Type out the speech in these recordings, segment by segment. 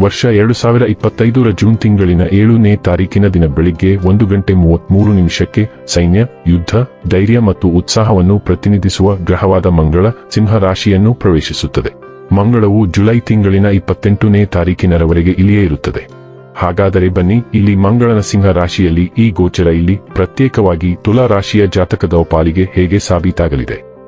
ವರ್ಷ ಎರಡು ಸಾವಿರ ಇಪ್ಪತ್ತೈದರ ಜೂನ್ ತಿಂಗಳಿನ ಏಳನೇ ತಾರೀಕಿನ ದಿನ ಬೆಳಿಗ್ಗೆ ಒಂದು ಗಂಟೆ ಮೂವತ್ಮೂರು ನಿಮಿಷಕ್ಕೆ ಸೈನ್ಯ, ಯುದ್ಧ, ಧೈರ್ಯ ಮತ್ತು ಉತ್ಸಾಹವನ್ನು ಪ್ರತಿನಿಧಿಸುವ ಗ್ರಹವಾದ ಮಂಗಳ ಸಿಂಹ ರಾಶಿಯನ್ನು ಪ್ರವೇಶಿಸುತ್ತದೆ. ಮಂಗಳವು ಜುಲೈ ತಿಂಗಳಿನ ಇಪ್ಪತ್ತೆಂಟನೇ ತಾರೀಕಿನರವರೆಗೆ ಇಲ್ಲಿಯೇ ಇರುತ್ತದೆ. ಹಾಗಾದರೆ ಬನ್ನಿ, ಇಲ್ಲಿ ಮಂಗಳನ ಸಿಂಹ ರಾಶಿಯಲ್ಲಿ ಈ ಗೋಚರ ಇಲ್ಲಿ ಪ್ರತ್ಯೇಕವಾಗಿ ತುಲಾ ರಾಶಿಯ ಜಾತಕದ ಪಾಲಿಗೆ ಹೇಗೆ ಸಾಬೀತಾಗಲಿದೆ?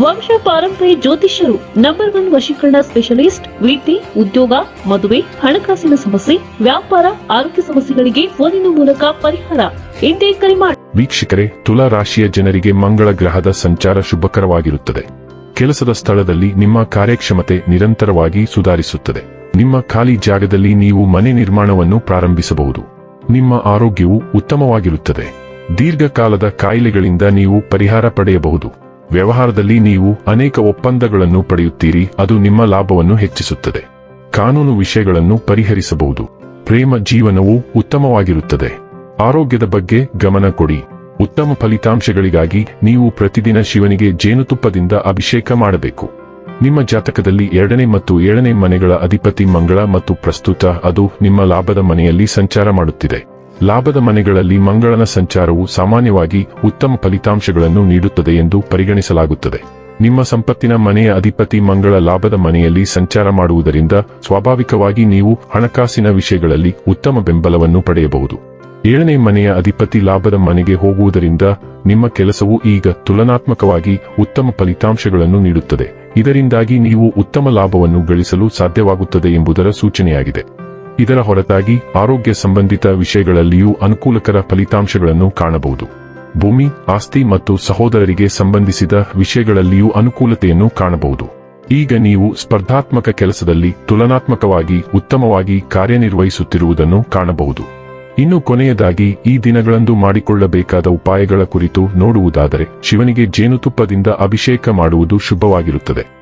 ವಂಶ ಪಾರಂಪರ್ಯ ಜ್ಯೋತಿಷ್ಯರು ನಂಬರ್ ಒನ್ ವಶೀಕರಣ ಸ್ಪೆಷಲಿಸ್ಟ್ ವೃತ್ತಿ ಉದ್ಯೋಗ, ಮದುವೆ, ಹಣಕಾಸಿನ ಸಮಸ್ಯೆ, ವ್ಯಾಪಾರ, ಆರೋಗ್ಯ ಸಮಸ್ಯೆಗಳಿಗೆ ಫೋನಿನ ಮೂಲಕ ಪರಿಹಾರ. ಇಂದೇ ಕರೆ ಮಾಡಿ ವೀಕ್ಷಕರೇ, ತುಲಾ ರಾಶಿಯ ಜನರಿಗೆ ಮಂಗಳ ಗ್ರಹದ ಸಂಚಾರ ಶುಭಕರವಾಗಿರುತ್ತದೆ. ಕೆಲಸದ ಸ್ಥಳದಲ್ಲಿ ನಿಮ್ಮ ಕಾರ್ಯಕ್ಷಮತೆ ನಿರಂತರವಾಗಿ ಸುಧಾರಿಸುತ್ತದೆ. ನಿಮ್ಮ ಖಾಲಿ ಜಾಗದಲ್ಲಿ ನೀವು ಮನೆ ನಿರ್ಮಾಣವನ್ನು ಪ್ರಾರಂಭಿಸಬಹುದು. ನಿಮ್ಮ ಆರೋಗ್ಯವು ಉತ್ತಮವಾಗಿರುತ್ತದೆ. ದೀರ್ಘಕಾಲದ ಕಾಯಿಲೆಗಳಿಂದ ನೀವು ಪರಿಹಾರ ಪಡೆಯಬಹುದು. ವ್ಯವಹಾರದಲ್ಲಿ ನೀವು ಅನೇಕ ಒಪ್ಪಂದಗಳನ್ನು ಪಡೆಯುತ್ತೀರಿ, ಅದು ನಿಮ್ಮ ಲಾಭವನ್ನು ಹೆಚ್ಚಿಸುತ್ತದೆ. ಕಾನೂನು ವಿಷಯಗಳನ್ನು ಪರಿಹರಿಸಬಹುದು. ಪ್ರೇಮ ಜೀವನವು ಉತ್ತಮವಾಗಿರುತ್ತದೆ. ಆರೋಗ್ಯದ ಬಗ್ಗೆ ಗಮನ ಕೊಡಿ. ಉತ್ತಮ ಫಲಿತಾಂಶಗಳಿಗಾಗಿ ನೀವು ಪ್ರತಿದಿನ ಶಿವನಿಗೆ ಜೇನುತುಪ್ಪದಿಂದ ಅಭಿಷೇಕ ಮಾಡಬೇಕು. ನಿಮ್ಮ ಜಾತಕದಲ್ಲಿ ಎರಡನೇ ಮತ್ತು ಏಳನೇ ಮನೆಗಳ ಅಧಿಪತಿ ಮಂಗಳ ಮತ್ತು ಪ್ರಸ್ತುತ ಅದು ನಿಮ್ಮ ಲಾಭದ ಮನೆಯಲ್ಲಿ ಸಂಚಾರ ಮಾಡುತ್ತಿದೆ. ಲಾಭದ ಮನೆಗಳಲ್ಲಿ ಮಂಗಳನ ಸಂಚಾರವು ಸಾಮಾನ್ಯವಾಗಿ ಉತ್ತಮ ಫಲಿತಾಂಶಗಳನ್ನು ನೀಡುತ್ತದೆ ಎಂದು ಪರಿಗಣಿಸಲಾಗುತ್ತದೆ. ನಿಮ್ಮ ಸಂಪತ್ತಿನ ಮನೆಯ ಅಧಿಪತಿ ಮಂಗಳ ಲಾಭದ ಮನೆಯಲ್ಲಿ ಸಂಚಾರ ಮಾಡುವುದರಿಂದ ಸ್ವಾಭಾವಿಕವಾಗಿ ನೀವು ಹಣಕಾಸಿನ ವಿಷಯಗಳಲ್ಲಿ ಉತ್ತಮ ಬೆಂಬಲವನ್ನು ಪಡೆಯಬಹುದು. ಏಳನೇ ಮನೆಯ ಅಧಿಪತಿ ಲಾಭದ ಮನೆಗೆ ಹೋಗುವುದರಿಂದ ನಿಮ್ಮ ಕೆಲಸವು ಈಗ ತುಲನಾತ್ಮಕವಾಗಿ ಉತ್ತಮ ಫಲಿತಾಂಶಗಳನ್ನು ನೀಡುತ್ತದೆ. ಇದರಿಂದಾಗಿ ನೀವು ಉತ್ತಮ ಲಾಭವನ್ನು ಗಳಿಸಲು ಸಾಧ್ಯವಾಗುತ್ತದೆ ಎಂಬುದರ ಸೂಚನೆಯಾಗಿದೆ. ಇದರ ಹೊರತಾಗಿ ಆರೋಗ್ಯ ಸಂಬಂಧಿತ ವಿಷಯಗಳಲ್ಲಿಯೂ ಅನುಕೂಲಕರ ಫಲಿತಾಂಶಗಳನ್ನು ಕಾಣಬಹುದು. ಭೂಮಿ, ಆಸ್ತಿ ಮತ್ತು ಸಹೋದರರಿಗೆ ಸಂಬಂಧಿಸಿದ ವಿಷಯಗಳಲ್ಲಿಯೂ ಅನುಕೂಲತೆಯನ್ನು ಕಾಣಬಹುದು. ಈಗ ನೀವು ಸ್ಪರ್ಧಾತ್ಮಕ ಕೆಲಸದಲ್ಲಿ ತುಲನಾತ್ಮಕವಾಗಿ ಉತ್ತಮವಾಗಿ ಕಾರ್ಯನಿರ್ವಹಿಸುತ್ತಿರುವುದನ್ನು ಕಾಣಬಹುದು. ಇನ್ನು ಕೊನೆಯದಾಗಿ, ಈ ದಿನಗಳಂದು ಮಾಡಿಕೊಳ್ಳಬೇಕಾದ ಉಪಾಯಗಳ ಕುರಿತು ನೋಡುವುದಾದರೆ, ಶಿವನಿಗೆ ಜೇನುತುಪ್ಪದಿಂದ ಅಭಿಷೇಕ ಮಾಡುವುದು ಶುಭವಾಗಿರುತ್ತದೆ.